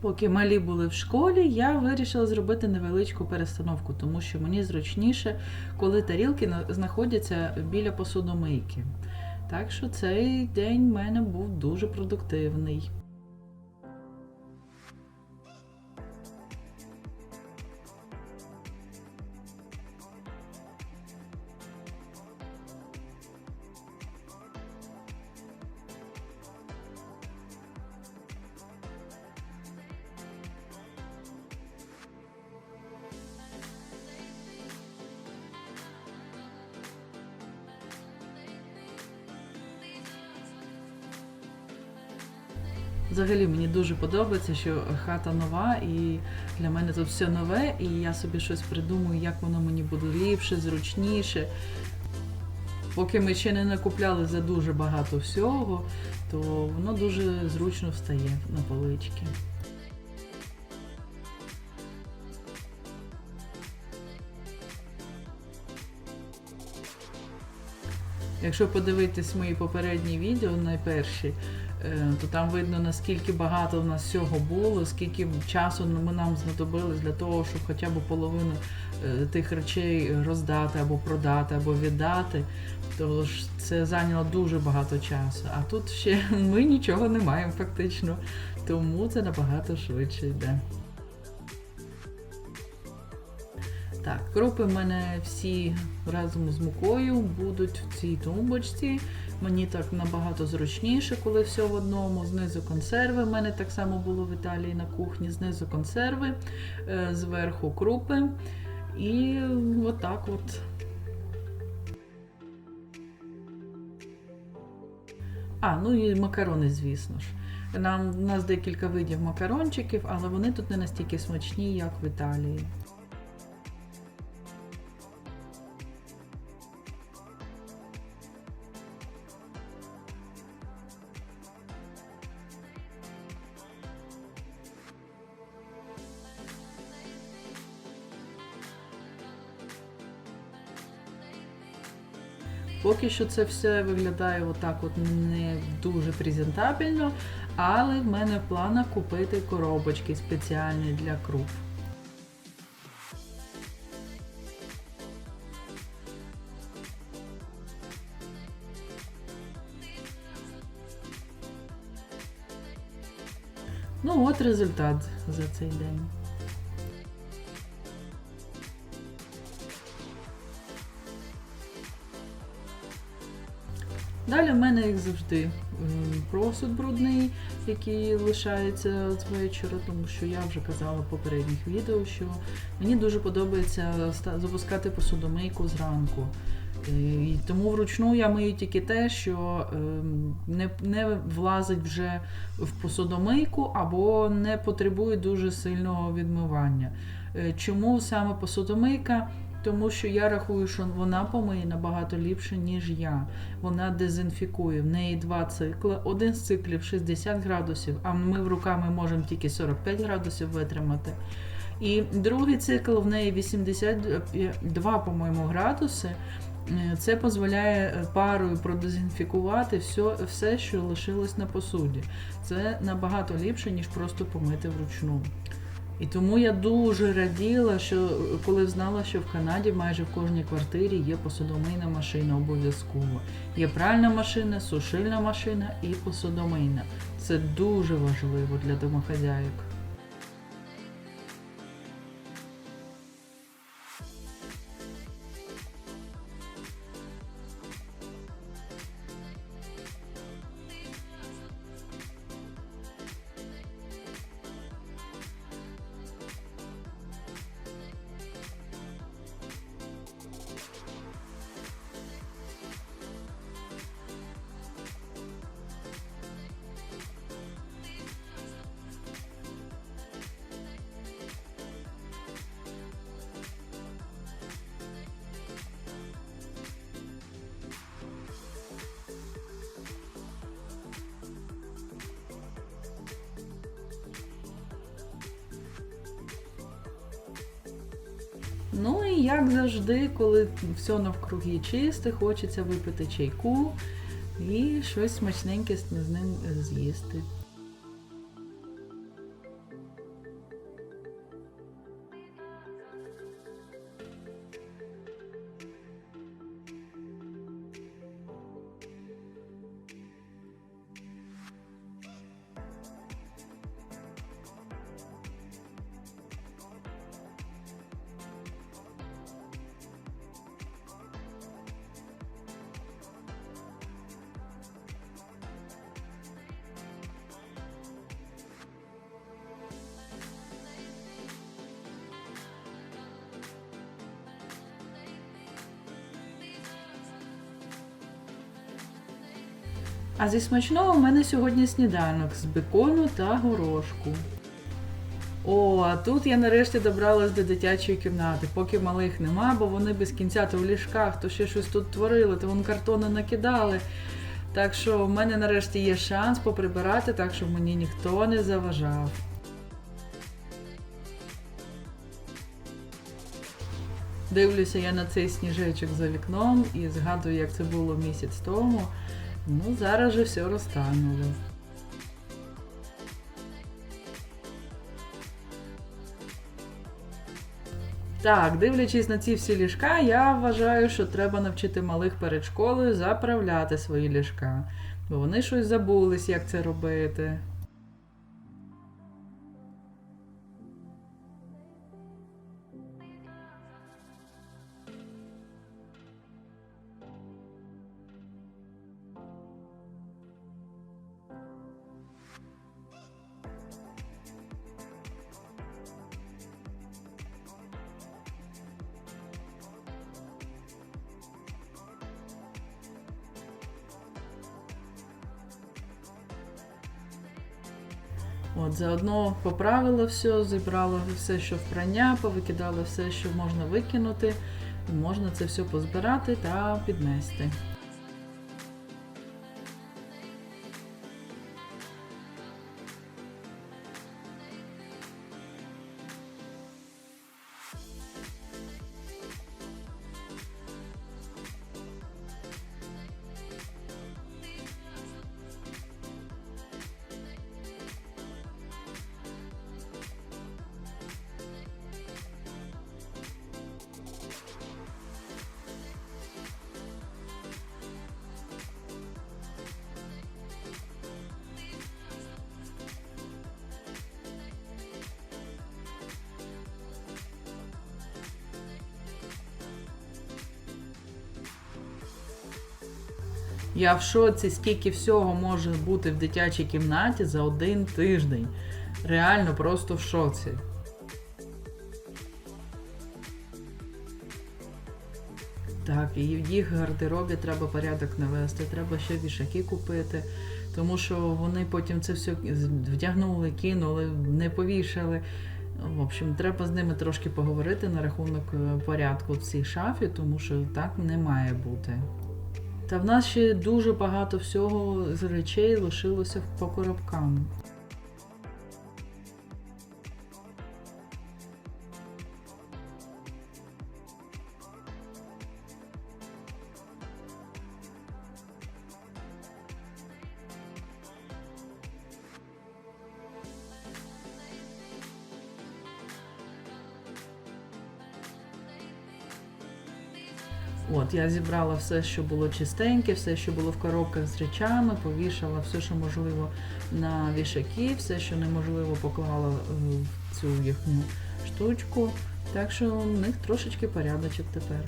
Поки малі були в школі, я вирішила зробити невеличку перестановку, тому що мені зручніше, коли тарілки знаходяться біля посудомийки. Так що цей день в мене був дуже продуктивний. Взагалі мені дуже подобається, що хата нова, і для мене тут все нове, і я собі щось придумую, як воно мені буде ліпше, зручніше. Поки ми ще не накупляли за дуже багато всього, то воно дуже зручно встає на полички. Якщо подивитись мої попередні відео, найперші, то там видно наскільки багато в нас всього було, скільки часу ми нам знадобилось для того, щоб хоча б половину е, тих речей роздати або продати, або віддати. Тож це зайняло дуже багато часу. А тут ще ми нічого не маємо фактично. Тому це набагато швидше йде. Так, крупи в мене всі разом з мукою будуть в цій тумбочці. Мені так набагато зручніше, коли все в одному. Знизу консерви. У мене так само було в Італії на кухні. Знизу консерви, е, зверху крупи. І отак от. А, ну і макарони, звісно ж. Нам, у нас декілька видів макарончиків, але вони тут не настільки смачні, як в Італії. Поки що це все виглядає отак, от не дуже презентабельно, але в мене в планах купити коробочки спеціальні для круп. Ну от результат за цей день. Далі в мене, як завжди, просуд брудний, який лишається з вечора, тому що я вже казала в попередніх відео, що мені дуже подобається запускати посудомийку зранку. Е, І тому вручну я мию тільки те, що ем, не, не влазить вже в посудомийку або не потребує дуже сильного відмивання. Е, Чому саме посудомийка? Тому що я рахую, що вона помиє набагато ліпше, ніж я. Вона дезінфікує. В неї два цикли. Один з циклів 60 градусів, а ми в руками можемо тільки 45 градусів витримати. І другий цикл в неї 82, по-моєму, градуси. Е, Це дозволяє парою продезінфікувати все, все, що лишилось на посуді. Це набагато ліпше, ніж просто помити вручну. І тому я дуже раділа, що коли знала, що в Канаді майже в кожній квартирі є посудомийна машина обов'язково. Є пральна машина, сушильна машина і посудомийна. Це дуже важливо для домохазяїк. Ну і як завжди, коли все навкруги чисте, хочеться випити чайку і щось смачненьке з ним з'їсти. А зі смачного в мене сьогодні сніданок з бекону та горошку. О, а тут я нарешті добралась до дитячої кімнати, поки малих нема, бо вони без кінця то в ліжках, то ще щось тут творили, то вон картони накидали. Так що в мене нарешті є шанс поприбирати, так щоб мені ніхто не заважав. Дивлюся я на цей сніжечок за вікном і згадую, як це було місяць тому. Ну, зараз же все розтануло. Так, дивлячись на ці всі ліжка, я вважаю, що треба навчити малих перед школою заправляти свої ліжка. Бо вони щось забулись, як це робити. От, заодно поправила все, зібрала все, що в прання, повикидала все, що можна викинути. Можна це все позбирати та піднести. Я в шоці, скільки всього може бути в дитячій кімнаті за один тиждень. Реально просто в шоці. Так, і в їх гардеробі треба порядок навести, треба ще вішаки купити, тому що вони потім це все вдягнули, кинули, не повішали. В общем, треба з ними трошки поговорити на рахунок е, порядку в цій шафі, тому що так не має бути. Та в нас ще дуже багато всього з речей лишилося по коробкам. От, я зібрала все, що було чистеньке, все, що було в коробках з речами, повішала все, що можливо на вішаки, все, що неможливо, поклала е, в цю їхню штучку. Так що в них трошечки порядочок тепер.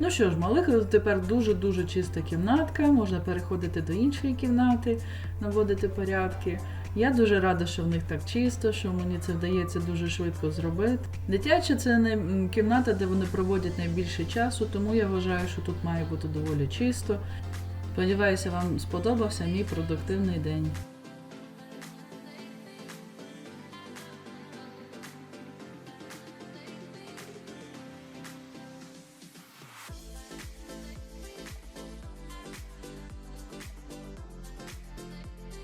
Ну що ж, малих тепер дуже-дуже чиста кімнатка, можна переходити до іншої кімнати, наводити порядки. Я дуже рада, що в них так чисто, що мені це вдається дуже швидко зробити. Дитяча це не кімната, де вони проводять найбільше часу, тому я вважаю, що тут має бути доволі чисто. Сподіваюся, вам сподобався мій продуктивний день.